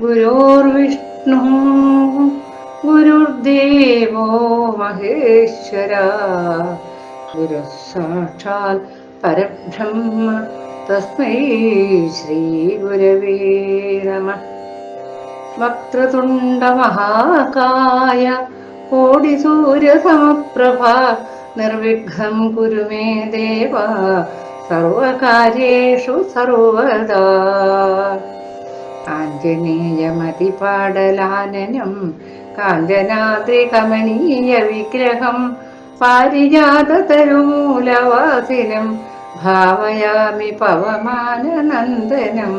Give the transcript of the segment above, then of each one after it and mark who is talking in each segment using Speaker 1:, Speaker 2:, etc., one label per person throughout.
Speaker 1: ഗുരുർവിഷ്ണു ഗുരുർദേവോ മഹേശ്വര. ഗുരു സാക്ഷാൽ പരബ്രഹ്മ തസ്മൈ ശ്രീ ഗുരവേ നമ. വക്രതുണ്ടമഹാകായ കോടിസൂര്യസമപ്രഭ നിർവിഘ്നം കുരു മേ ദേവ. സർവകാര്യേഷു സർവദാ. ആഞ്ജനേയമതിപാടലാനനം കാഞ്ചനാദ്രികമനീയ വിഗ്രഹം പാരിജാതതരുമൂലവാസിനം ഭാവയാമി പവമാനനന്ദനം.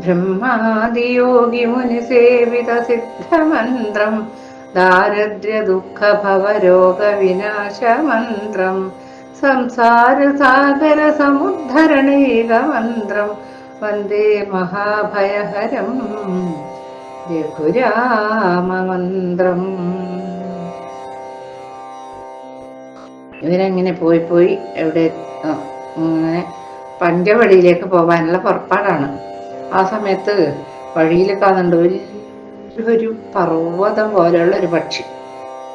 Speaker 1: ബ്രഹ്മാദിയോഗി മുനിസേവിത സിദ്ധമന്ത്രം ദാരിദ്ര്യ ദുഃഖഭവരോഗ വിനാശമന്ത്രം संसारसागरसमुद्धरणैकमन्त्रम् वन्दे महाभयहरम् രഘുരാമമന്ത്രം ഇവരങ്ങനെ പോയി പോയി എവിടെ ആ, ഇങ്ങനെ പഞ്ചവടിയിലേക്ക് പോകാനുള്ള പുറപ്പാടാണ് ആ സമയത്ത് വഴിയിൽ കാണുന്നുണ്ട് വലിയൊരു പർവ്വതം പോലെയുള്ള ഒരു പക്ഷി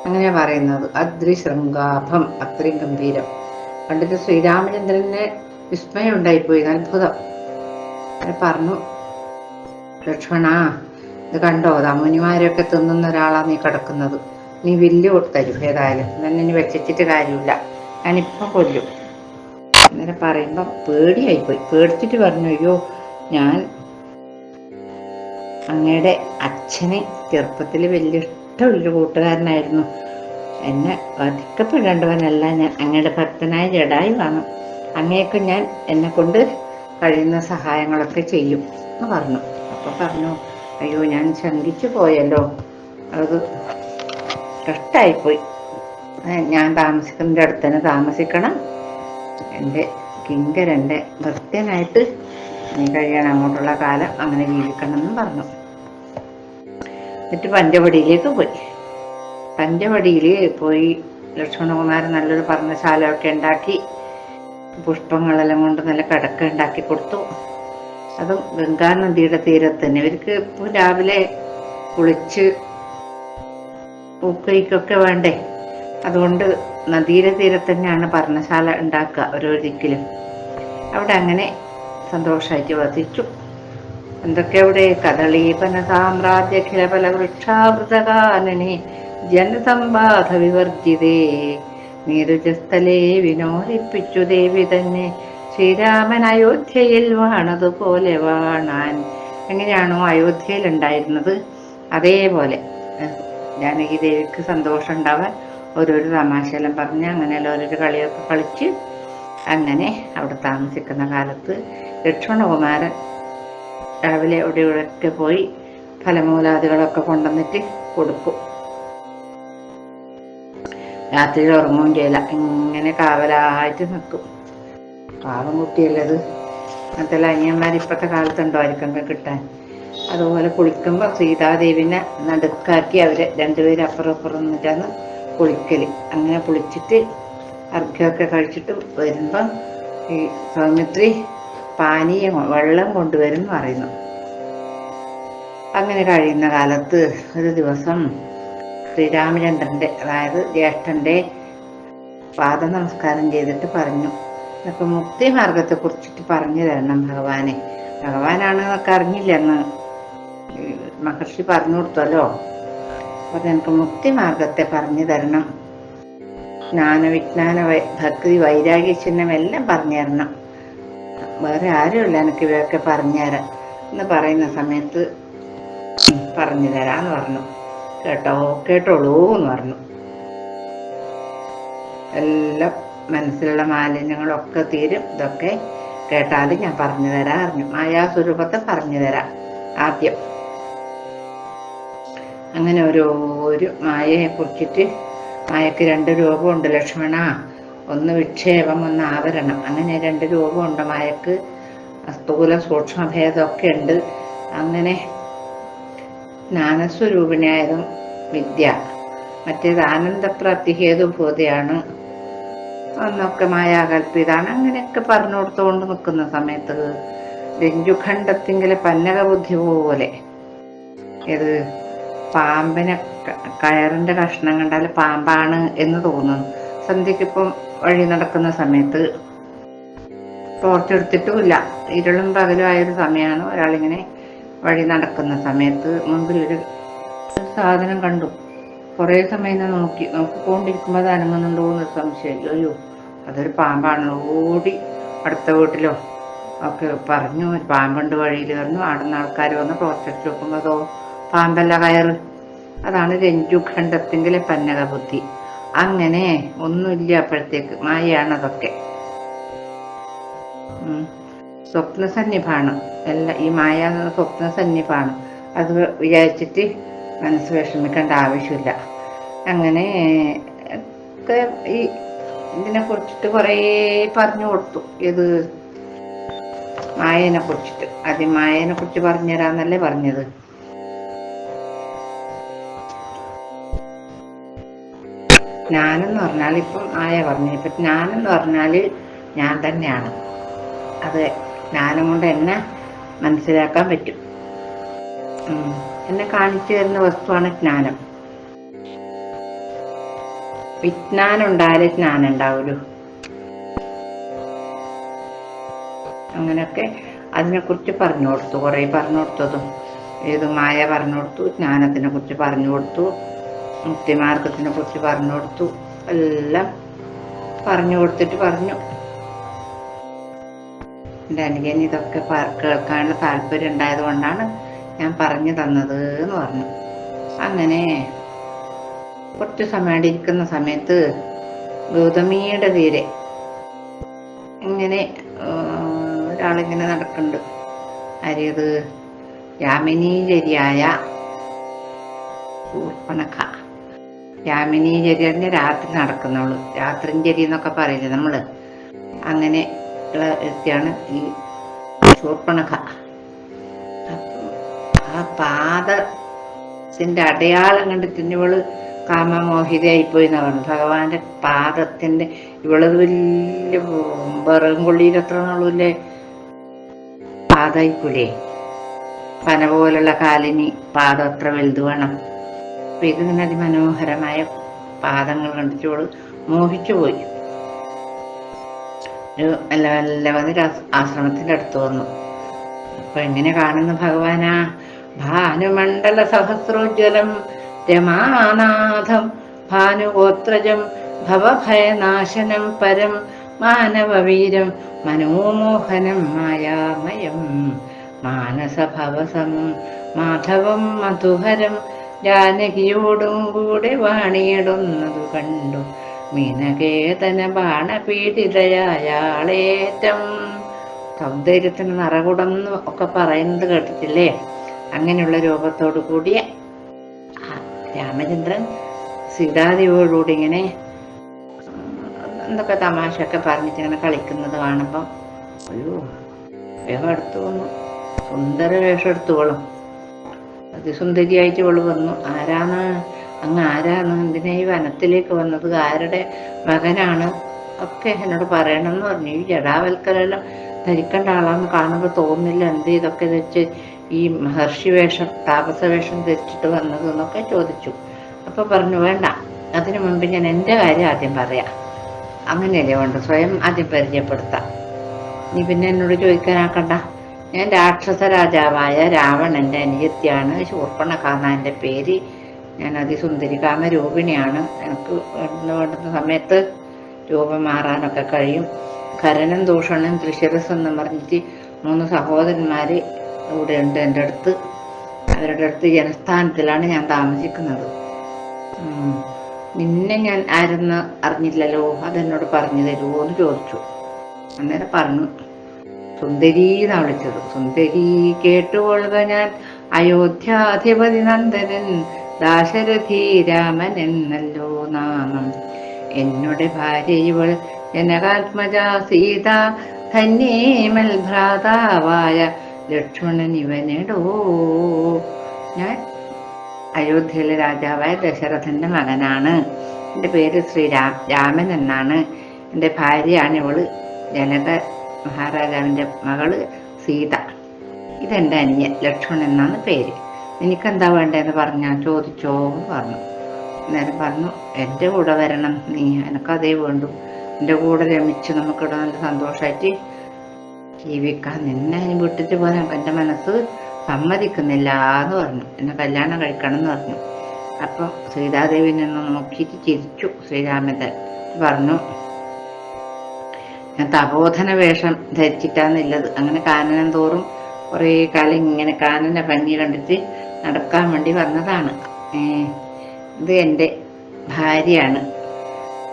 Speaker 1: അങ്ങനെ പറയുന്നത് അദ്രിശൃംഗാഭം അത്രയും ഗംഭീരം കണ്ടിട്ട് ശ്രീരാമചന്ദ്രനെ വിസ്മയം ഉണ്ടായിപ്പോയി. അത്ഭുതം. അങ്ങനെ പറഞ്ഞു. ലക്ഷ്മണ ഇത് കണ്ടോ? മുനിമാരൊക്കെ തിന്നുന്ന ഒരാളാണ് നീ കിടക്കുന്നത്. നീ വില്ല് തരും ഏതായാലും. എന്നെ ഇനി വെച്ചിട്ട് കാര്യമില്ല. ഞാനിപ്പം കൊല്ലും. അന്നേരം പറയുമ്പോൾ പേടിയായിപ്പോയി. പേടിച്ചിട്ട് പറഞ്ഞു അയ്യോ ഞാൻ അങ്ങയുടെ അച്ഛനെ ചെറുപ്പത്തിൽ വലിയ ഇഷ്ടമുള്ളൊരു കൂട്ടുകാരനായിരുന്നു. എന്നെ വധിക്കപ്പെടേണ്ടവനല്ല. ഞാൻ അങ്ങയുടെ ഭക്തനായ ജഡായി വന്നു. അങ്ങേക്ക് ഞാൻ എന്നെ കൊണ്ട് കഴിയുന്ന സഹായങ്ങളൊക്കെ ചെയ്യും എന്ന് പറഞ്ഞു. അപ്പോൾ പറഞ്ഞു അയ്യോ ഞാൻ ശങ്കിച്ചു പോയല്ലോ. അത് കഷ്ടായിപ്പോയി. ഞാൻ താമസിക്കുന്നതിന്റെ അടുത്ത് തന്നെ താമസിക്കണം. എന്റെ കിങ്കരന്റെ ഭക്തനായിട്ട് നീ കഴിയണം. അങ്ങോട്ടുള്ള കാലം അങ്ങനെ ജീവിക്കണം എന്ന് പറഞ്ഞു. എന്നിട്ട് പഞ്ചവടിയിലേക്ക് പോയി. പഞ്ചവടിയിൽ പോയി ലക്ഷ്മണകുമാരൻ നല്ലൊരു പർണശാലയൊക്കെ ഉണ്ടാക്കി പുഷ്പങ്ങളെല്ലാം കൊണ്ട് നല്ല കടക്ക ഉണ്ടാക്കി കൊടുത്തു. അതും ഗംഗാ നദിയുടെ തീരത്ത് തന്നെ. ഇവർക്ക് ഇപ്പോൾ രാവിലെ കുളിച്ച് പൂക്കൈക്കൊക്കെ വേണ്ടേ? അതുകൊണ്ട് നദിയുടെ തീരത്ത് തന്നെയാണ് പർണശാല ഉണ്ടാക്കുക ഓരോരിക്കലും. അവിടെ അങ്ങനെ സന്തോഷമായിട്ട് വസിച്ചു. എന്തൊക്കെ അവിടെ? കദളീപന സാമ്രാജ്യ ഖിലപല വൃക്ഷാവൃതകാനനെ ജനസമ്പാദ വിവർജിതേ നീരുജസ്ഥലേ വിനോദിപ്പിച്ചു ദേവി തന്നെ. ശ്രീരാമൻ അയോധ്യയിൽ വാണതുപോലെ വാണാൻ. എങ്ങനെയാണോ അയോധ്യയിൽ ഉണ്ടായിരുന്നത് അതേപോലെ. ജാനകി ദേവിക്ക് സന്തോഷം ഉണ്ടാവാൻ ഓരോരോ തമാശയെല്ലാം പറഞ്ഞ് അങ്ങനെയുള്ള ഓരോരോ കളിയൊക്കെ കളിച്ച് അങ്ങനെ അവിടെ താമസിക്കുന്ന കാലത്ത് ലക്ഷ്മണകുമാരൻ രാവിലെ അവിടെ ഇവിടെയൊക്കെ പോയി ഫലമൂലാദികളൊക്കെ കൊണ്ടുവന്നിട്ട് കൊടുക്കും. രാത്രിയിൽ ഉറങ്ങുകയും ചെയ്യില്ല. ഇങ്ങനെ കാവലായിട്ട് നിൽക്കും പാവം കുട്ടിയല്ലത് അങ്ങനത്തെ അനിയന്മാർ ഇപ്പോഴത്തെ കാലത്തുണ്ടോ ആർക്കൊക്കെ കിട്ടാൻ. അതുപോലെ കുളിക്കുമ്പോൾ സീതാദേവിനെ നടുക്കാക്കി അവർ രണ്ടുപേരും അപ്പുറം അപ്പുറം നിന്നിട്ടാണ് കുളിക്കൽ അങ്ങനെ കുളിച്ചിട്ട് അർഘ്യമൊക്കെ കഴിച്ചിട്ട് വരുമ്പം ഈ സൗമിത്രി പാനീയം വെള്ളം കൊണ്ടുവരും എന്ന് പറയുന്നു. അങ്ങനെ കഴിയുന്ന കാലത്ത് ഒരു ദിവസം ശ്രീരാമചന്ദ്രന്റെ അതായത് ജ്യേഷ്ഠന്റെ പാദ നമസ്കാരം ചെയ്തിട്ട് പറഞ്ഞു. അപ്പൊ മുക്തി മാർഗത്തെ കുറിച്ചിട്ട് പറഞ്ഞു തരണം ഭഗവാനെ. ഭഗവാനാണ് എന്നൊക്കെ അറിഞ്ഞില്ല എന്ന് മഹർഷി പറഞ്ഞു കൊടുത്തല്ലോ. അപ്പൊ എനിക്ക് മുക്തി മാർഗത്തെ പറഞ്ഞു തരണം. ജ്ഞാനവിജ്ഞാന വിജ്ഞാന ഭക്തി വൈരാഗ്യ ചിഹ്നം എല്ലാം പറഞ്ഞു തരണം. വേറെ ആരുമില്ല എനിക്ക് ഇവയൊക്കെ പറഞ്ഞു തരാം എന്ന് പറയുന്ന സമയത്ത് പറഞ്ഞു തരാന്ന് പറഞ്ഞു. കേട്ടോ കേട്ടോളൂ എന്ന് പറഞ്ഞു. എല്ലാം മനസ്സിലുള്ള മാലിന്യങ്ങളൊക്കെ തീരും. ഇതൊക്കെ കേട്ടാൽ ഞാൻ പറഞ്ഞു തരാം അറിഞ്ഞു. മായാസ്വരൂപത്തെ പറഞ്ഞു തരാം ആദ്യം. അങ്ങനെ ഓരോ ഒരു മായയെ കുറിച്ചിട്ട് മായക്ക് രണ്ട് രൂപമുണ്ട് ലക്ഷ്മണ. ഒന്ന് വിക്ഷേപം ഒന്ന് ആവരണം. അങ്ങനെ രണ്ട് രൂപമുണ്ട് മായക്ക് സ്ഥൂല സൂക്ഷ്മഭേദമൊക്കെ ഉണ്ട്. അങ്ങനെ ജ്ഞാനസ്വരൂപിണിയായതും വിദ്യ. മറ്റേത് ആനന്ദപ്രാപ്തി ഹേതുഭൂതയാണ് അന്നൊക്കെ മായാകൽപ്പിതാണ് അങ്ങനെയൊക്കെ പറഞ്ഞു കൊടുത്തുകൊണ്ട് നിൽക്കുന്ന സമയത്ത് രഞ്ജുഖണ്ഡത്തിങ്കിലെ പന്നക ബുദ്ധി പോലെ. ഇത് പാമ്പിനെ കയറിന്റെ കഷ്ണം കണ്ടാൽ പാമ്പാണ് എന്ന് തോന്നുന്നു. സന്ധ്യക്കിപ്പം വഴി നടക്കുന്ന സമയത്ത് ടോർച്ച് എടുത്തിട്ടുമില്ല. ഇരുളും പകലും ആയൊരു സമയമാണ്. ഒരാളിങ്ങനെ വഴി നടക്കുന്ന സമയത്ത് മുമ്പിൽ ഒരു സാധനം കണ്ടു. കുറേ സമയം നോക്കി. നോക്കിക്കൊണ്ടിരിക്കുമ്പോൾ അത് അനങ്ങുന്നുണ്ടോ എന്ന് സംശയം. അയ്യോ അതൊരു പാമ്പാണ് ഓടി അടുത്ത വീട്ടിലോ? ഒക്കെ പറഞ്ഞു. ഒരു പാമ്പുണ്ട് വഴിയിൽ പറഞ്ഞു ആടുന്ന ആൾക്കാർ വന്ന് ടോർച്ചടിച്ച് നോക്കുമ്പോൾ അതോ പാമ്പല്ല കയറ്? അതാണ് രഞ്ജുഖണ്ഡത്തിങ്കിലെ പന്നക ബുദ്ധി അങ്ങനെ ഒന്നുമില്ല അപ്പോഴത്തേക്ക്. മായയാണ് അതൊക്കെ. സ്വപ്നസന്നിഭാണ് എല്ലാം ഈ മായ എന്നത് സ്വപ്നസന്നിഭാണ് അത് വിചാരിച്ചിട്ട് മനസ്സ് വിഷമിക്കേണ്ട ആവശ്യമില്ല. അങ്ങനെ ഒക്കെ ഈ ഇതിനെ കുറിച്ചിട്ട് കുറേ പറഞ്ഞു കൊടുത്തു. ഇത് മായനെ കുറിച്ചിട്ട്. ആദ്യം മായനെ കുറിച്ച് പറഞ്ഞുതരാന്നല്ലേ പറഞ്ഞത്. ഞാനെന്ന് പറഞ്ഞാൽ ഇപ്പം ആയ പറഞ്ഞു. ഇപ്പം ഞാനെന്ന് പറഞ്ഞാൽ ഞാൻ തന്നെയാണ്. അത് ജ്ഞാനം കൊണ്ട് എന്നെ മനസ്സിലാക്കാൻ പറ്റും. എന്നെ കാണിച്ചു തരുന്ന വസ്തുവാണ് ജ്ഞാനം. വിജ്ഞാനം ഉണ്ടായാലേ ജ്ഞാനം ഉണ്ടാവുള്ളൂ. അങ്ങനെയൊക്കെ അതിനെക്കുറിച്ച് പറഞ്ഞു കൊടുത്തു. കുറേ പറഞ്ഞു കൊടുത്തതും ഏത് മായ പറഞ്ഞു കൊടുത്തു ജ്ഞാനത്തിനെ കുറിച്ച് പറഞ്ഞു കൊടുത്തു മുക്തിമാർഗത്തിനെ കുറിച്ച് പറഞ്ഞു കൊടുത്തു എല്ലാം പറഞ്ഞു കൊടുത്തിട്ട് പറഞ്ഞു. എന്റെ അനുജന് ഇതൊക്കെ കേൾക്കാനുള്ള താല്പര്യം ഉണ്ടായത് കൊണ്ടാണ് ഞാൻ പറഞ്ഞു തന്നത് എന്ന് പറഞ്ഞു. അങ്ങനെ കുറച്ച് സമയം ഇരിക്കുന്ന സമയത്ത് ഗൗതമിയുടെ തീരെ ഇങ്ങനെ ഒരാളിങ്ങനെ നടക്കുന്നുണ്ട്. ആരിയത് യാമിനീചര്യായ ഊർപ്പണക്ക യാമിനീചര്യ രാത്രി നടക്കുന്നുള്ളൂ. രാത്രിഞ്ചരി എന്നൊക്കെ പറയില്ലേ നമ്മൾ? അങ്ങനെ ഉള്ള വ്യക്തിയാണ് ഈ ശൂർപ്പണഖ ആ പാദത്തിന്റെ അടയാളം കണ്ടിട്ട് ഇവൾ കാമമോഹിതയായിപ്പോയി എന്നാ പറഞ്ഞു ഭഗവാന്റെ പാദത്തിന്റെ ഇവളത് വലിയ വെറും കൊള്ളിയിലത്ര നാളൂല്ലേ? പാതായിക്കൂലേ പന പോലുള്ള കാലിനി പാദം അത്ര വലുത് വേണം. അപ്പൊ ഇതിങ്ങനെ അതിമനോഹരമായ പാദങ്ങൾ കണ്ടിട്ട് ഇവൾ മോഹിച്ചു പോയി ഒരു വല്ല വല്ല വന്നൊരു ആസ്- ആശ്രമത്തിന്റെ അടുത്ത് വന്നു. അപ്പൊ എങ്ങനെ കാണുന്നു ഭഗവാനാ? ഭാനുമണ്ഡല സഹസ്രോജ്വലം രമാനാഥം ഭാനുഗോത്രജം ഭവഭയനാശനം പരം മാനവവീരം മനോമോഹനം മായാമയം മാനസഭവസം മാധവം മധുഹരം ജാനകിയോടും കൂടെ വാണിയിടുന്നതു കണ്ടു. മീനകേതന ബാണപീഡിതയാളേറ്റം സൗന്ദര്യത്തിന് നിറകുടം എന്ന് ഒക്കെ പറയുന്നത് കേട്ടിട്ടില്ലേ? അങ്ങനെയുള്ള രൂപത്തോടു കൂടിയ രാമചന്ദ്രൻ സീതാദേവിയോടുകൂടി ഇങ്ങനെ എന്തൊക്കെ തമാശയൊക്കെ പറഞ്ഞിട്ട് ഇങ്ങനെ കളിക്കുന്നത് കാണുമ്പം അയ്യോ വേഗം എടുത്തു വന്നു. സുന്ദര വേഷം എടുത്തുകൊള്ളും അതിസുന്ദരിയായിട്ട് ഇവൾ വന്നു. ആരാണ് അങ്ങ് ആരാണ് എന്തിനാ ഈ വനത്തിലേക്ക് വന്നത്? ആരുടെ മകനാണ്? ഒക്കെ എന്നോട് പറയണമെന്ന് പറഞ്ഞു. ഈ ജടാവൽക്കലെല്ലാം ധരിക്കേണ്ട ആളാന്ന് കാണുമ്പോൾ തോന്നുന്നില്ല. എന്ത് ഇതൊക്കെ ധരിച്ച് ഈ മഹർഷി വേഷം താപസ വേഷം ധരിച്ചിട്ട് വന്നത് എന്നൊക്കെ ചോദിച്ചു. അപ്പൊ പറഞ്ഞു വേണ്ട. അതിനു മുൻപ് ഞാൻ എന്റെ കാര്യം ആദ്യം പറയാം. അങ്ങനെയല്ലേ വേണ്ട സ്വയം ആദ്യം പരിചയപ്പെടുത്താം. നീ പിന്നെ എന്നോട് ചോദിക്കാനാക്കണ്ട ഞാൻ രാക്ഷസ രാജാവായ രാവണന്റെ അനുജത്തിയാണ് ശൂർപ്പണ കാണാന്റെ പേര് ഞാൻ അതിസുന്ദരി കാമരൂപിണിയാണ്. എനിക്ക് വേണ്ടുന്ന സമയത്ത് രൂപം മാറാനൊക്കെ കഴിയും. കരനും ദൂഷണനും തൃശ്ശിരസ് എന്ന് പറഞ്ഞിട്ട് മൂന്ന് സഹോദരന്മാർ ഇവിടെ ഉണ്ട് എന്റെ അടുത്ത്. അവരുടെ അടുത്ത് ജനസ്ഥാനത്തിലാണ് ഞാൻ താമസിക്കുന്നത്. നിന്നെ ഞാൻ ആരെന്ന് അറിഞ്ഞില്ലല്ലോ? അതെന്നോട് പറഞ്ഞു തരുമോ എന്ന് ചോദിച്ചു. അന്നേരം പറഞ്ഞു സുന്ദരി എന്നാ വിളിച്ചത്. സുന്ദരി കേട്ടുകൊള്ളുക ഞാൻ. അയോധ്യാധിപതി നന്ദനൻ. ദാശരഥി രാമൻ എന്നല്ലോ നാമം. എന്നുടെ ഭാര്യ ഇവൾ ജനകാത്മജ സീത ധന്യേമൽ ഭ്രാതാവായ ലക്ഷ്മണൻ ഇവനെടോ. ഞാൻ അയോധ്യയിലെ രാജാവായ ദശരഥന്റെ മകനാണ്. എന്റെ പേര് ശ്രീരാം രാമൻ എന്നാണ്. എന്റെ ഭാര്യയാണ് ഇവൾ ജനക മഹാരാജാവിന്റെ മകൾ സീത. ഇതെന്റെ അനിയൻ ലക്ഷ്മണൻ എന്നാണ് പേര്. നിനക്കെന്താ വേണ്ടതെന്ന് പറഞ്ഞാൽ ചോദിച്ചോ പറഞ്ഞു. അന്നേരം പറഞ്ഞു എന്റെ കൂടെ വരണം നീ എനക്കതേ വേണ്ടു. എന്റെ കൂടെ രമിച്ച് നമുക്കിവിടെ നല്ല സന്തോഷമായിട്ട് ജീവിക്കാൻ നിന്നെ അതിന് വിട്ടിട്ട് പോകാൻ എന്റെ മനസ്സ് സമ്മതിക്കുന്നില്ല എന്ന് പറഞ്ഞു. എന്നെ കല്യാണം കഴിക്കണം എന്ന് പറഞ്ഞു. അപ്പം സീതാദേവി നിന്ന് നോക്കിയിട്ട് ചിരിച്ചു. ശ്രീരാമന്റെ പറഞ്ഞു ഞാൻ തപോധന വേഷം ധരിച്ചിട്ടാന്നുള്ളത് അങ്ങനെ കാനനം തോറും കുറേ കാലം ഇങ്ങനെ കാനന ഭംഗി കണ്ടിട്ട് നടക്കാൻ വേണ്ടി വന്നതാണ്. ഇത് എന്റെ ഭാര്യയാണ്.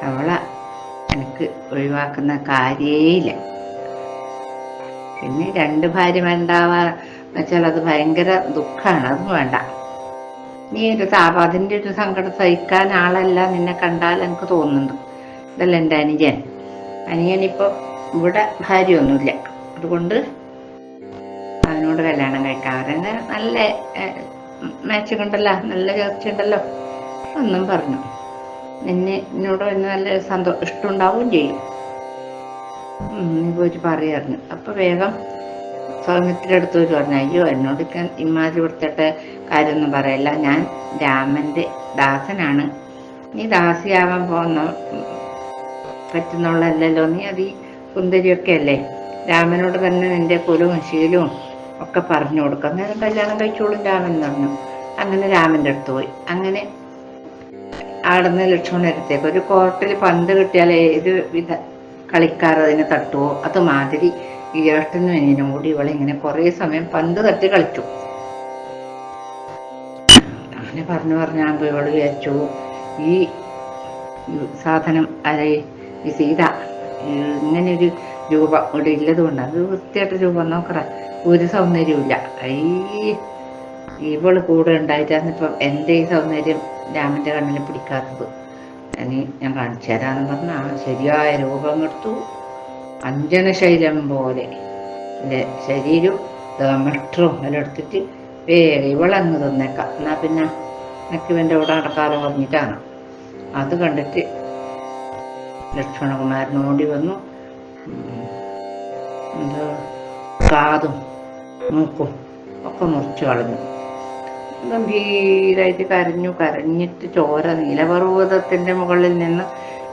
Speaker 1: അവളെ എനിക്ക് ഒഴിവാക്കുന്ന കാര്യേയില്ല. പിന്നെ രണ്ട് ഭാര്യമാരുണ്ടാവാ വെച്ചാൽ അത് ഭയങ്കര ദുഃഖമാണ് അത് വേണ്ട. നീ ഒരു താപ അതിന്റെ ഒരു സങ്കടം സഹിക്കാൻ ആളല്ല നിന്നെ കണ്ടാൽ എനിക്ക് തോന്നുന്നു ഇതല്ല എന്റെ അനുജൻ അനിയനിപ്പോൾ ഇവിടെ ഭാര്യയൊന്നുമില്ല. അതുകൊണ്ട് അവനോട് കല്യാണം കഴിക്കാം. അവരെ നല്ല മാച്ചിങ് ഉണ്ടല്ലോ നല്ല ചേർച്ച ഉണ്ടല്ലോ. ഒന്നും പറഞ്ഞു. നിന്നെ എന്നോട് പിന്നെ നല്ല സന്തോ ഇഷ്ടമുണ്ടാവുകയും ചെയ്യും. പോയിട്ട് പറയായിരുന്നു അപ്പൊ വേഗം സൗമ്യത്തിന്റെ അടുത്ത് പോയി പറഞ്ഞു അയ്യോ എന്നോട് ഇമാതിരി കൊടുത്തിട്ട് കാര്യമൊന്നും പറയല്ല. ഞാൻ രാമന്റെ ദാസനാണ്. നീ ദാസിയാവാൻ പോകുന്ന പറ്റുന്നുള്ളല്ലോ നീ അത് ഈ സുന്ദരിയൊക്കെ അല്ലേ രാമനോട് തന്നെ നിന്റെ കുലവും ശീലവും ഒക്കെ പറഞ്ഞു കൊടുക്കും. അന്നേരം കല്യാണം കഴിച്ചോളും രാമൻ പറഞ്ഞു. അങ്ങനെ രാമന്റെ അടുത്ത് പോയി. അങ്ങനെ ആടുന്ന ലക്ഷ്മണരത്തേക്ക് ഒരു കോർട്ടിൽ പന്ത് കിട്ടിയാൽ ഏത് വിധ കളിക്കാർ അതിനെ തട്ടുവോ? അതുമാതിരി ഈ ഏട്ടനും അനിയനും കൂടി ഇവളെ ഇങ്ങനെ കുറേ സമയം പന്ത് തട്ടി കളിച്ചു. അങ്ങനെ പറഞ്ഞു പറഞ്ഞാകുമ്പോൾ ഇവൾ വിചാരിച്ചു ഈ സാധനം അരെ ഈ സീത ഇങ്ങനെ ഒരു രൂപം ഇവിടെ ഇല്ലത് കൊണ്ട് അത് വൃത്തിയായിട്ട് രൂപം നോക്കറ ഒരു സൗന്ദര്യമില്ല ഈ ഇവൾ കൂടെ ഉണ്ടായിട്ടാണ് ഇപ്പം എന്റെ ഈ സൗന്ദര്യം രാമന്റെ കണ്ണിന് പിടിക്കാത്തത്. ഇനി ഞാൻ കാണിച്ചു തരാന്ന് പറഞ്ഞ ആ ശരിയായ രൂപം എടുത്തു അഞ്ജനശൈലം പോലെ. എന്റെ ശരീരവും മെട്രവും എല്ലാം എടുത്തിട്ട് വേഗം ഇവളങ്ങ് തന്നേക്കാം. എന്നാ പിന്നെ എനിക്ക് ഇവന്റെ കൂടെ നടക്കാതെ പറഞ്ഞിട്ടാണ്. അത് കണ്ടിട്ട് ലക്ഷ്മണകുമാരൻ ഓടി വന്നു എന്താ കാതും മൂക്കും ഒക്കെ മുറിച്ചു കളഞ്ഞു. ഗംഭീരായിട്ട് കരഞ്ഞു കരഞ്ഞിട്ട് ചോര നീലപർവതത്തിന്റെ മുകളിൽ നിന്ന്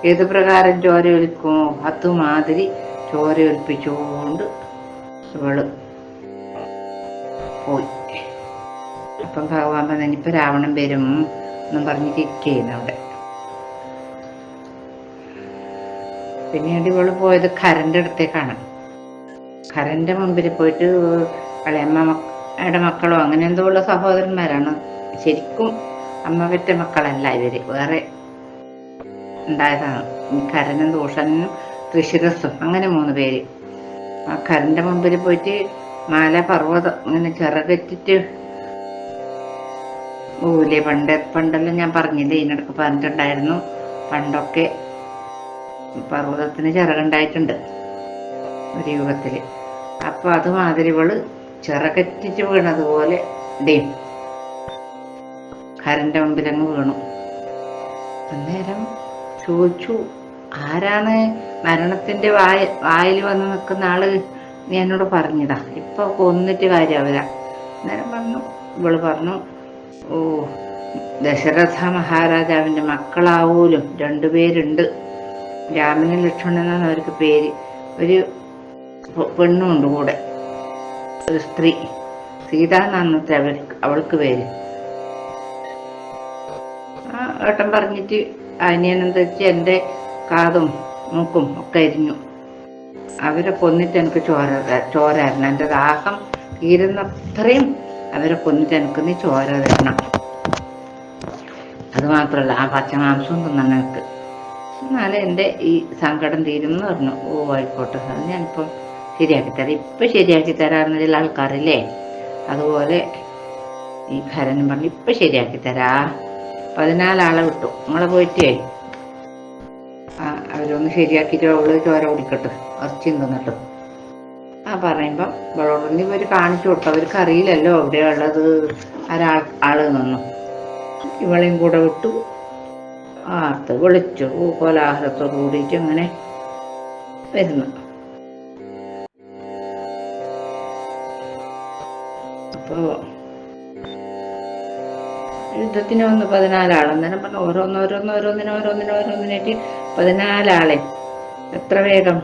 Speaker 1: ഏത് പ്രകാരം ചോര ഒലിക്കുമോ അതുമാതിരി ചോര ഒലിപ്പിച്ചുകൊണ്ട് ഇവൾ പോയി. അപ്പം ഭഗവാൻ പറഞ്ഞു ഇപ്പം രാവണൻ വരും എന്നും പറഞ്ഞ് ഇരിക്കുകയാണ് അവിടെ. പിന്നീട് ഇവൾ പോയത് കരന്റെ അടുത്തേക്കാണ്. ഖരന്റെ മുമ്പിൽ പോയിട്ട് അളിയമ്മയുടെ മക്കളോ അങ്ങനെ എന്തോ ഉള്ള സഹോദരന്മാരാണ്. ശരിക്കും അമ്മ മക്കളല്ല ഇവർ. വേറെ ഉണ്ടായതാണ്. കരനും ദൂഷനും ഋഷിരസും അങ്ങനെ മൂന്ന് പേര്. ആ കരന്റെ മുമ്പിൽ പോയിട്ട് മാല പർവതം അങ്ങനെ ചിറകറ്റിട്ട് ഊലെ പണ്ട് പണ്ടെല്ലാം ഞാൻ പറഞ്ഞില്ലേ ഇതിനടക്ക് പറഞ്ഞിട്ടുണ്ടായിരുന്നു. പണ്ടൊക്കെ പർവതത്തിന് ചിറകുണ്ടായിട്ടുണ്ട് ഒരു യുഗത്തിൽ. അപ്പൊ അതുമാതിരി ഇവൾ ചിറകറ്റിച്ച് വീണതുപോലെ ഡീം കരന്റെ മുമ്പിൽ അങ്ങ് വീണു. അന്നേരം ചോദിച്ചു ആരാണ് മരണത്തിന്റെ വായ വായിൽ വന്ന് നിൽക്കുന്ന ആൾ? നീ എന്നോട് പറഞ്ഞതാ ഇപ്പൊ കൊന്നിട്ട് കാര്യം അവരാ. അന്നേരം പറഞ്ഞു ഇവൾ പറഞ്ഞു ഓ ദശരഥ മഹാരാജാവിന്റെ മക്കളാവൂലും. രണ്ടുപേരുണ്ട്. രാമനും ലക്ഷ്മണൻ അവർക്ക് പേര്. ഒരു പെണ്ണുണ്ട് കൂടെ. ഒരു സ്ത്രീ. സീത എന്നത്തെ അവർ അവൾക്ക് പേര്. ആ ഏട്ടൻ പറഞ്ഞിട്ട് അനിയനെന്താ വെച്ച് എന്റെ കാതും മൂക്കും ഒക്കെ അരിഞ്ഞു അവരെ കൊന്നിട്ട് എനിക്ക് ചോര ചോരായിരുന്നു. ചോര എന്റെ ദാഹം തീരുന്നത്രയും അവരെ കൊന്നിട്ട് എനിക്ക് നീ ചോര തരണം. അത് മാത്രമല്ല ആ പച്ചമാംസവും തിന്നണം എനിക്ക്. എന്നാലേ എന്റെ ഈ സങ്കടം തീരും എന്ന് പറഞ്ഞു. ഓ ആയിക്കോട്ടെ. അത് ഞാനിപ്പം ശരിയാക്കി തരാം ഇപ്പം ശരിയാക്കി തരാമെന്നുള്ള ആൾക്കാരില്ലേ? അതുപോലെ ഈ ഭരനും പറഞ്ഞു ഇപ്പം ശരിയാക്കി തരാ പതിനാലാളെ വിട്ടു. നമ്മളെ പോയിട്ടേ. അവരൊന്ന് ശരിയാക്കിയിട്ട് അവൾ ചോര കുടിക്കട്ടെ. ഇറച്ചി തിന്നിട്ട് ആ പറയുമ്പം ഇവളോടൊന്ന് ഇവർ കാണിച്ചു കൊടുത്തു അവർക്ക് അറിയില്ലല്ലോ അവിടെയുള്ളത് ഒരാൾ ആൾ നിന്നു. ഇവളെയും കൂടെ വിട്ടു. ആർത്ത് വിളിച്ചു. കോലാഹലത്തോട് കൂടിയിട്ട് അങ്ങനെ വരുന്നു. അപ്പോ യുദ്ധത്തിന് വന്ന് പതിനാലാൾ അന്നേരം പറഞ്ഞു ഓരോന്നോരോന്ന് ഓരോന്നിനും ഓരോന്നിനും ഓരോന്നിനായിട്ട് പതിനാലാളെ. എത്ര വേഗം?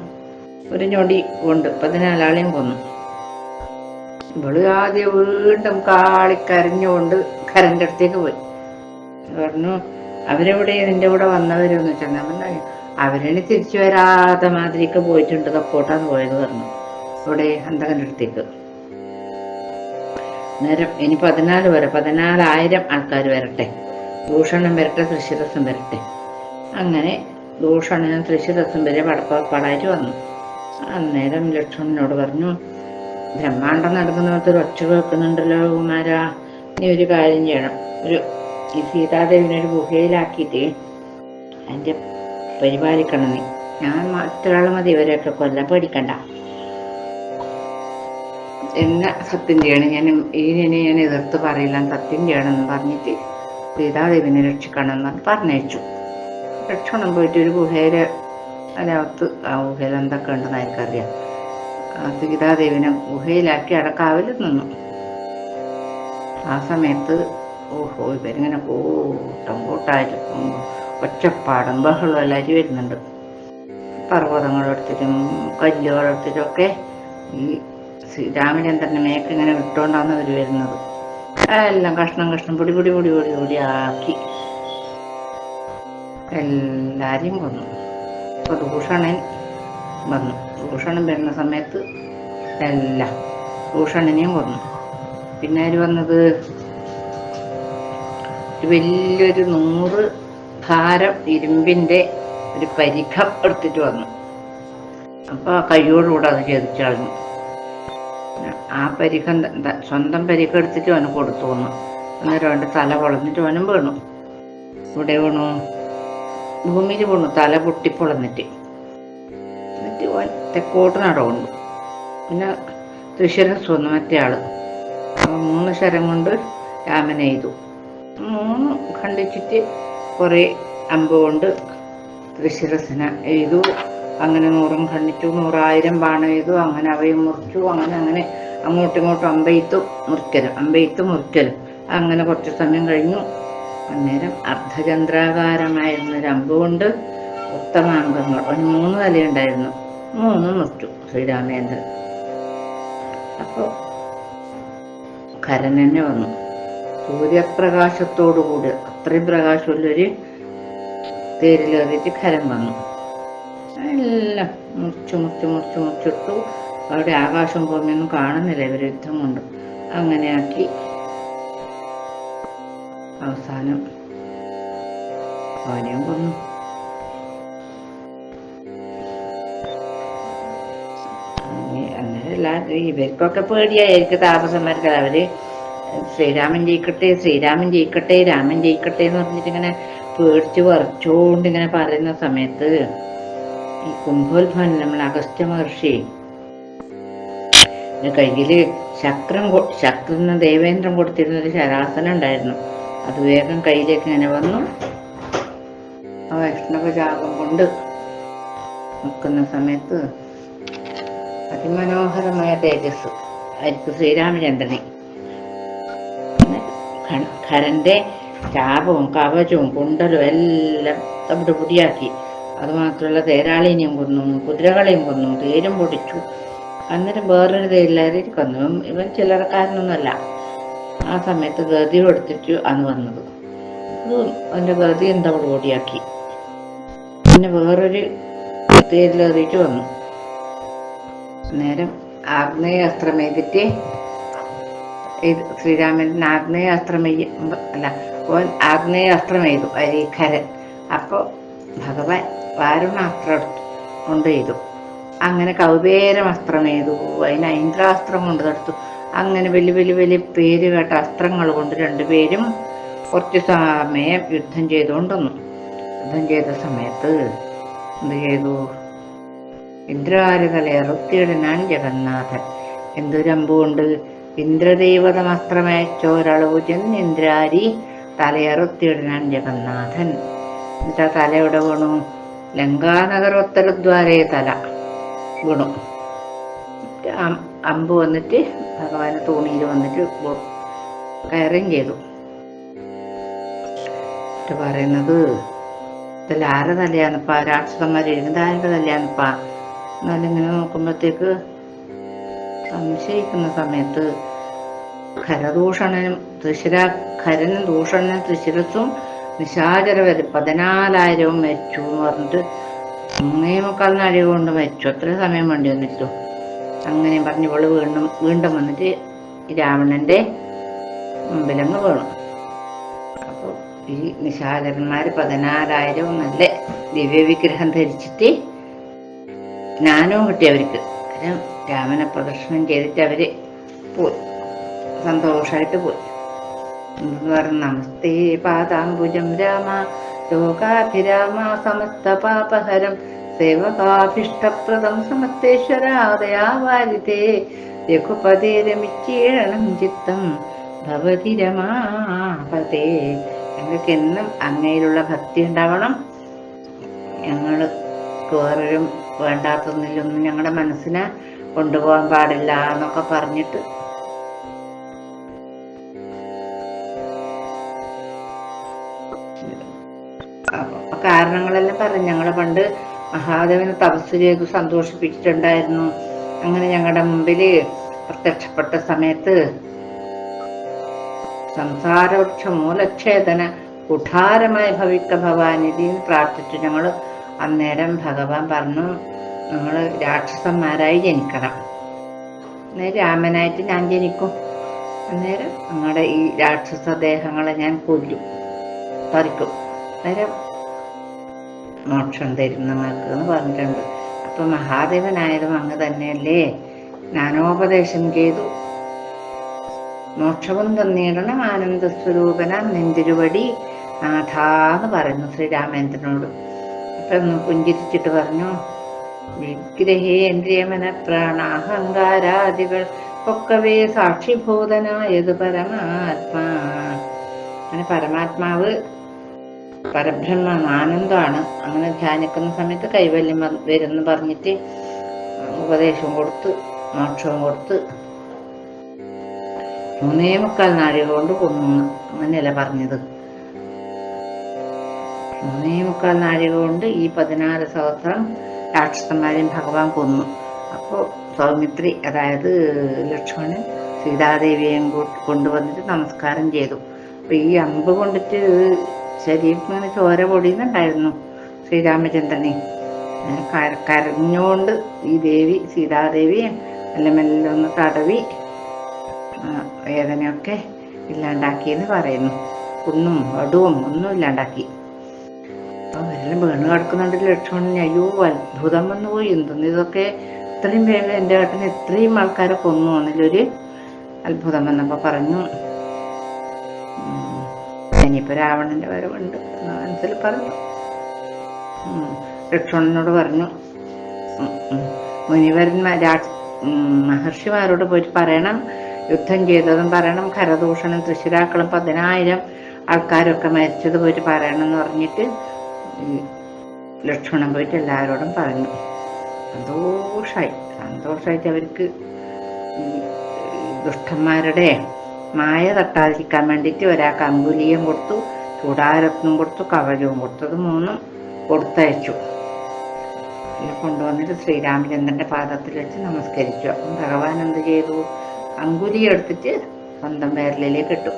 Speaker 1: ഒരു ഞൊടി കൊണ്ട് പതിനാലാളെയും കൊന്നു. ഇവൾ ആദ്യം വീണ്ടും കാളി കരഞ്ഞുകൊണ്ട് കരന്റെ അടുത്തേക്ക് പോയി. പറഞ്ഞു അവരെവിടെ? നിന്റെ കൂടെ വന്നവരെന്ന് വെച്ചാൽ പറഞ്ഞു അവരിനി തിരിച്ചു വരാത്ത മാതിരിക്ക് പോയിട്ടുണ്ട്. തപ്പോട്ടാന്ന് പോയത് പറഞ്ഞു. ഇവിടെ അന്തകന്റെ അടുത്തേക്ക്. നേരം ഇനി പതിനാല് വരെ പതിനാലായിരം ആൾക്കാർ വരട്ടെ. ഭൂഷണം വരട്ടെ തൃശ്ശിരസം വരട്ടെ. അങ്ങനെ ഭൂഷണനും തൃശ്ശിരസം വരെ പടപ്പാടായിട്ട് വന്നു. അന്നേരം ലക്ഷ്മണനോട് പറഞ്ഞു ബ്രഹ്മാണ്ടം നടക്കുന്നവർക്ക് ഒരു ഒച്ച കേൾക്കുന്നുണ്ടല്ലോ കുമാര നീ ഒരു കാര്യം ചെയ്യണം. ഒരു ഈ സീതാദേവിനെ ഒരു ഗുഹയിലാക്കിയിട്ട് അതിന്റെ പരിപാലിക്കണം നീ. ഞാൻ മറ്റൊരാൾ മതി ഇവരെയൊക്കെ കൊല്ലം പേടിക്കണ്ട. എന്നെ സത്യം ചെയ്യണം ഞാൻ ഇതിനെ ഞാൻ എതിർത്ത് പറയില്ല. സത്യം ചെയ്യണമെന്ന് പറഞ്ഞിട്ട് സീതാദേവിനെ രക്ഷിക്കണം എന്ന് പറഞ്ഞയച്ചു. രക്ഷണം പോയിട്ട് ഒരു ഗുഹയിലെ അതിനകത്ത് ആ ഗുഹയിൽ എന്തൊക്കെ ഉണ്ടെന്ന് എനിക്കറിയാം. സീതാദേവിനെ ഗുഹയിലാക്കി അടക്കാവിൽ നിന്നു. ആ സമയത്ത് ഓഹോ ഇവരിങ്ങനെ കൂട്ടം കൂട്ടായിട്ട് ഒച്ചപ്പാടും ബഹളം എല്ലാവരും വരുന്നുണ്ട്. പർവതങ്ങളെടുത്തിട്ടും കല്ലുകളെടുത്തിട്ടും ഒക്കെ ഈ ശ്രീരാമചന്ദ്രനെ മേക്ക് ഇങ്ങനെ വിട്ടുകൊണ്ടാണ് അവർ വരുന്നത്. എല്ലാം കഷ്ണം കഷ്ണം പൊടി പൊടി പൊടി പൊടി പൊടി ആക്കി. എല്ലാരെയും കൊന്നു അപ്പൊ ദൂഷണൻ വന്നു. ദൂഷണൻ വരുന്ന സമയത്ത് എല്ലാം ദൂഷണനെയും കൊന്നു. പിന്നെ അവർ വന്നത്? ഒരു വലിയൊരു നൂറ് ഭാരം ഇരുമ്പിന്റെ ഒരു പരിഖം എടുത്തിട്ട് വന്നു. അപ്പൊ ആ കയ്യോടുകൂടെ അത് ചെതിച്ചു കളഞ്ഞു. ആ ത- സ്വന്തം പരിക്ക് എടുത്തിട്ട് അവന് കൊടുത്തു വന്നു അന്നേരം അവന്റെ തല പൊളന്നിട്ട് അവനും വീണു. ഇവിടെ വീണു. ഭൂമിയിൽ വീണു. തല പൊട്ടി പൊളന്നിട്ട്. എന്നിട്ട് അവൻ തെക്കോട്ട് നടകൊണ്ടു പിന്നെ തൃശ്ശരസ് വന്നു മറ്റേ ആൾ. അപ്പം മൂന്ന് ശരം കൊണ്ട് രാമൻ എയ്തു. മൂന്ന് ഖണ്ഡിച്ചിട്ട് കുറേ അമ്പ് കൊണ്ട് തൃശ്ശിരസിനെ എയ്തു. അങ്ങനെ നൂറും കണ്ണിച്ചു നൂറായിരം ബാണം ചെയ്തു അങ്ങനെ അവയും മുറിച്ചു അങ്ങനെ അങ്ങനെ. അങ്ങോട്ടും ഇങ്ങോട്ടും അമ്പെയ്ത്തു മുറിക്കലും അമ്പെയ്ത്തു മുറിക്കലും. അങ്ങനെ കുറച്ച് സമയം കഴിഞ്ഞു. അന്നേരം അർദ്ധചന്ദ്രാകാരമായിരുന്ന ഒരു അമ്പ് കൊണ്ട് ഉത്തമാംഗങ്ങൾ ഒരു മൂന്ന് തലയുണ്ടായിരുന്നു മൂന്ന് മുറിച്ചു ശ്രീരാമേന്ദ്രൻ. അപ്പോൾ കരൻ തന്നെ വന്നു. സൂര്യപ്രകാശത്തോടു കൂടി അത്രയും പ്രകാശമുള്ളൊരു തേരിലേറിയിട്ട് കരം വന്നു. എല്ലാം മുറിച്ചു മുറിച്ച് മുറിച്ച് മുറിച്ചിട്ടു അവിടെ ആകാശം പോകുന്നൊന്നും കാണുന്നില്ല. ഇവർ യുദ്ധം കൊണ്ട് അങ്ങനെയാക്കി അവസാനം അവനെയും കൊന്നു. ഇവർക്കൊക്കെ പേടിയായിരിക്കും താപസന്മാർക്ക് അവർ ശ്രീരാമൻ ജയിക്കട്ടെ ശ്രീരാമൻ ജയിക്കട്ടെ രാമൻ ജയിക്കട്ടെ എന്ന് പറഞ്ഞിട്ട് ഇങ്ങനെ പേടിച്ച് വറച്ചോണ്ട് ഇങ്ങനെ പറയുന്ന സമയത്ത് ഈ കുംഭോത്ഭവൻ നമ്മൾ അഗസ്ത്യ മഹർഷി. കയ്യിൽ ശക്രം ശക്രം ദേവേന്ദ്രൻ കൊടുത്തിരുന്ന ഒരു ശരാസനം ഉണ്ടായിരുന്നു. അത് വേഗം കയ്യിലേക്ക് ഇങ്ങനെ വന്നു. ആ വൈഷ്ണവജാഗം കൊണ്ട് നിൽക്കുന്ന സമയത്ത് അതിമനോഹരമായ തേജസ് ആയിരിക്കും ശ്രീരാമചന്ദ്രനെ. ഖരന്റെ ചാപവും കവചവും കുണ്ടലും എല്ലാം തവിട് പൊടിയാക്കി. അതുമാത്രമല്ല തേരാളിനെയും കൊന്നു കുതിരകളെയും കൊന്നു തേരും പൊടിച്ചു. അന്നേരം വേറൊരു തേരില്ലാതെ കൊന്നു ഇവൻ- ചില്ലറക്കാരനൊന്നുമല്ല. ആ സമയത്ത് ഗതി കൊടുത്തിട്ട് അന്ന് വന്നത്. ഇത് അവന്റെ ഗതി എന്താ ഓടിയാക്കി. പിന്നെ വേറൊരു തേരിലേറിയിട്ട് വന്നു. നേരം ആഗ്നേയാസ്ത്രം എഴുതിട്ട് ഇത് ശ്രീരാമൻ ആഗ്നേയാസ്ത്രം അല്ല ഓൻ ആഗ്നേയാസ്ത്രം എഴുതും അരീഖരൻ. അപ്പോൾ ഭഗവാൻ വാരുണാസ്ത്രം കൊണ്ട് ചെയ്തു അങ്ങനെ കൗബേരം അസ്ത്രം ചെയ്തു അതിന് ഐന്ദ്രാസ്ത്രം കൊണ്ട് തടുത്തു അങ്ങനെ വലിയ വലിയ വലിയ പേര് കേട്ട അസ്ത്രങ്ങൾ കൊണ്ട് രണ്ടുപേരും കുറച്ച് സമയം യുദ്ധം ചെയ്തുകൊണ്ടുവന്നു യുദ്ധം ചെയ്ത സമയത്ത് എന്ത് ചെയ്തു? ഇന്ദ്രകാരികളെ റുത്തിയിടാൻ ജഗന്നാഥൻ. എന്തൊരമ്പുകൊണ്ട് ചെന്ന് ഇന്ദ്രാരി തലയറുത്തിയിടാൻ ജഗന്നാഥൻ. എന്നിട്ട് ആ തല എവിടെ വീണു? ലങ്കാനഗരോത്തരദ്വാരേ തല വീണു. അമ്പ് വന്നിട്ട് ഭഗവാന്റെ തോണിയിൽ വന്നിട്ട് കയറുകയും ചെയ്തു. എന്നിട്ട് പറയുന്നത് ഇതിൽ ആരെ തലയാണിപ്പാ? രാക്ഷസന്മാർ എഴുതുന്നത് ആരുടെ തലയാണിപ്പാ? എന്നാലും ഇങ്ങനെ നോക്കുമ്പോഴത്തേക്ക് സംശയിക്കുന്ന സമയത്ത് ഖരദൂഷണനും തൃശ്ശിര ഖരനും ദൂഷണനും തൃശ്ശിരസും നിശാചര വരെ പതിനാലായിരവും മരിച്ചു എന്ന് പറഞ്ഞിട്ട് മൂന്നേ മുക്കാൽ നാഴിക കൊണ്ട് മരിച്ചു അത്ര സമയം വേണ്ടി വന്നിട്ടു. അങ്ങനെ പറഞ്ഞ് ഇവൾ വീണ്ടും വീണ്ടും വന്നിട്ട് രാവണന്റെ മുമ്പിലങ്ങ് വേണം അപ്പോൾ ഈ നിശാചരന്മാർ പതിനാലായിരവും നല്ല ദിവ്യവിഗ്രഹം ധരിച്ചിട്ട് ജ്ഞാനവും കിട്ടി അവർക്ക്. രാമനെ പ്രദർശനം ചെയ്തിട്ട് അവർ പോയി. സന്തോഷമായിട്ട് പോയി. നമസ്തേ പാദാംബുജം രാമ ലോകാഭിരാമ സമസ്ത പാപഹരം സേവകാഭിഷ്ടപ്രദം സമസ്തേശ്വരാദയാവാരിതേ രഘുപതേ രമിച്ചീഴണം ചിത്തം ഭവതി രമാപതേ. ഞങ്ങൾക്ക് എന്നും അങ്ങയിലുള്ള ഭക്തി ഉണ്ടാവണം. ഞങ്ങൾ വേറൊരു വേണ്ടാത്തൊന്നിലൊന്നും ഞങ്ങളുടെ മനസ്സിനെ കൊണ്ടുപോകാൻ പാടില്ല എന്നൊക്കെ പറഞ്ഞിട്ട് കാരണങ്ങളെല്ലാം പറഞ്ഞു. ഞങ്ങളെ പണ്ട് മഹാദേവനെ തപസ് ചെയ്ത് സന്തോഷിപ്പിച്ചിട്ടുണ്ടായിരുന്നു. അങ്ങനെ ഞങ്ങളുടെ മുമ്പിൽ പ്രത്യക്ഷപ്പെട്ട സമയത്ത് സംസാരവൃക്ഷ മൂലച്ഛേദന കുഠാരമായി ഭവിക്ക ഭവാനിധി എന്ന് പ്രാർത്ഥിച്ചു. ഞങ്ങൾ അന്നേരം ഭഗവാൻ പറഞ്ഞു നിങ്ങൾ രാക്ഷസന്മാരായി ജനിക്കണം. രാമനായിട്ട് ഞാൻ ജനിക്കും. അന്നേരം നിങ്ങളുടെ ഈ രാക്ഷസ ദേഹങ്ങളെ ഞാൻ കൊല്ലും പറിക്കും. അന്നേരം മോക്ഷം തരും നിങ്ങൾക്ക് എന്ന് പറഞ്ഞിട്ടുണ്ട്. അപ്പൊ മഹാദേവനായതും അങ്ങ് തന്നെയല്ലേ? ജ്ഞാനോപദേശം ചെയ്തു. മോക്ഷവും തന്നിടണം ആനന്ദ സ്വരൂപന നെന്തിരുവടി നാഥാന്ന് പറയുന്നു ശ്രീരാമേന്ദ്രനോട്. ഒന്ന് പുഞ്ചിരിച്ചിട്ട് പറഞ്ഞു വിഗ്രഹേന്ദ്രിയമന പ്രാണാഹങ്കാരാദികൾ ഒക്കവേ സാക്ഷിഭൂതനായത് പരമാത്മാ. അങ്ങനെ പരമാത്മാവ് പരബ്രഹ്മ ആനന്ദമാണ്. അങ്ങനെ ധ്യാനിക്കുന്ന സമയത്ത് കൈവല്യം വരുമെന്ന് പറഞ്ഞിട്ട് ഉപദേശം കൊടുത്ത് മോക്ഷവും കൊടുത്ത് മൂന്നേ മുക്കാൽ നാഴിക കൊണ്ട് കൊന്നു അങ്ങനെയല്ല പറഞ്ഞത്. മൂന്നേ മുക്കാൽ നാഴിക കൊണ്ട് ഈ പതിനാറ് സഹസ്രം രാക്ഷസന്മാരെയും ഭഗവാൻ കൊന്നു. അപ്പോൾ സൗമിത്രി അതായത് ലക്ഷ്മണൻ സീതാദേവിയെയും കൊണ്ടുവന്നിട്ട് നമസ്കാരം ചെയ്തു. അപ്പൊ ഈ അമ്പ് കൊണ്ടിട്ട് ശരീരത്തിൽ നിന്ന് ചോര പൊടിയുന്നുണ്ടായിരുന്നു ശ്രീരാമചന്ദ്രനെ. കരഞ്ഞുകൊണ്ട് ഈ ദേവി സീതാദേവി മെല്ലെ മെല്ലെ ഒന്ന് തടവി വേദനയൊക്കെ ഇല്ലാണ്ടാക്കിയെന്ന് പറയുന്നു. കുന്നും വടുവും ഒന്നും ഇല്ലാണ്ടാക്കി. അപ്പൊ എല്ലാം വീണ് കിടക്കുന്നുണ്ട് ലക്ഷ്മണൻ. അയ്യോ അത്ഭുതം വന്നു പോയി. എന്തെന്ന് ഇതൊക്കെ? ഇത്രയും വേഗം എന്റെ ഏട്ടന് ഇത്രയും ആൾക്കാരെ കൊന്നു എന്നതിലൊരു അത്ഭുതം വന്നപ്പോ പറഞ്ഞു ഇനിയിപ്പോ രാവണന്റെ വരവുണ്ട്. മനസ്സിൽ പറഞ്ഞു. ലക്ഷ്മണനോട് പറഞ്ഞു. മുനിവരൻ ഉം, മുനിവരന്മാർ രാ- മഹർഷിമാരോട് പോയിട്ട് പറയണം. യുദ്ധം ചെയ്തതും പറയണം. ഖരദൂഷണം തൃശ്ശിരാക്കളും പതിനായിരം ആൾക്കാരൊക്കെ മരിച്ചത് പോയി പറയണം എന്ന് പറഞ്ഞിട്ട് ലക്ഷ്മണൻ പോയിട്ട് എല്ലാവരോടും പറഞ്ഞു. സന്തോഷായി. സന്തോഷമായിട്ട് അവർക്ക് ദുഷ്ടന്മാരുടെ മായ തട്ടാതിരിക്കാൻ വേണ്ടിയിട്ട് ഒരാൾക്ക് അങ്കുലിയും കൊടുത്തു ചൂടാരത്നം കൊടുത്തു കവചവും കൊടുത്തു. അത് മൂന്നും കൊടുത്തയച്ചു. ഇത് കൊണ്ടുവന്നിട്ട് ശ്രീരാമചന്ദ്രന്റെ പാദത്തിൽ വെച്ച് നമസ്കരിച്ചു. അപ്പം ഭഗവാൻ എന്ത് ചെയ്തു? അങ്കുലി എടുത്തിട്ട് സ്വന്തം പേരലിലേക്ക് ഇട്ടു.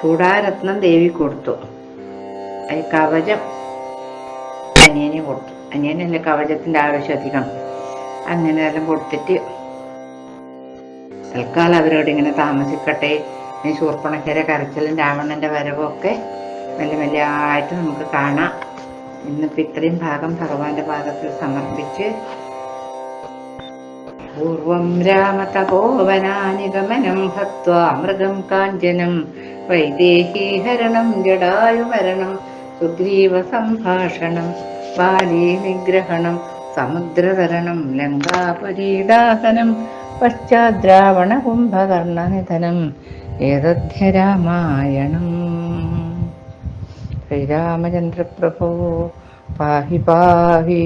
Speaker 1: ചൂടാരത്നം ദേവി കൊടുത്തു. ഈ കവചം അനിയനെ കൊടുത്തു. അനിയനല്ലേ കവചത്തിന്റെ ആവശ്യം അധികം. അങ്ങനെ എല്ലാം കൊടുത്തിട്ട് തൽക്കാലം അവരോട് ഇങ്ങനെ താമസിക്കട്ടെ. ഈ ശൂർപ്പണക്കര കരച്ചിലും രാവണന്റെ വരവും ഒക്കെ മെല്ലെ മെല്ലെ ആയിട്ട് നമുക്ക് കാണാം. ഇന്നിപ്പോ ഇത്രയും ഭാഗം ഭഗവാന്റെ പാദത്തിൽ സമർപ്പിച്ച് പൂർവം രാമതപോവനാനിഗമനം തപോവനാനിഗമനം മൃഗം കാഞ്ചനം. വൈദേഹീഹരണം ജടായുമരണം സുഗ്രീവ സംഭാഷണം ബാലീ നിഗ്രഹണം സമുദ്രതരണം കുംഭകർണ നിധനം ഏതധ്യ രാമായണം ശ്രീരാമചന്ദ്രപ്രഭോ പാഹി പാഹി.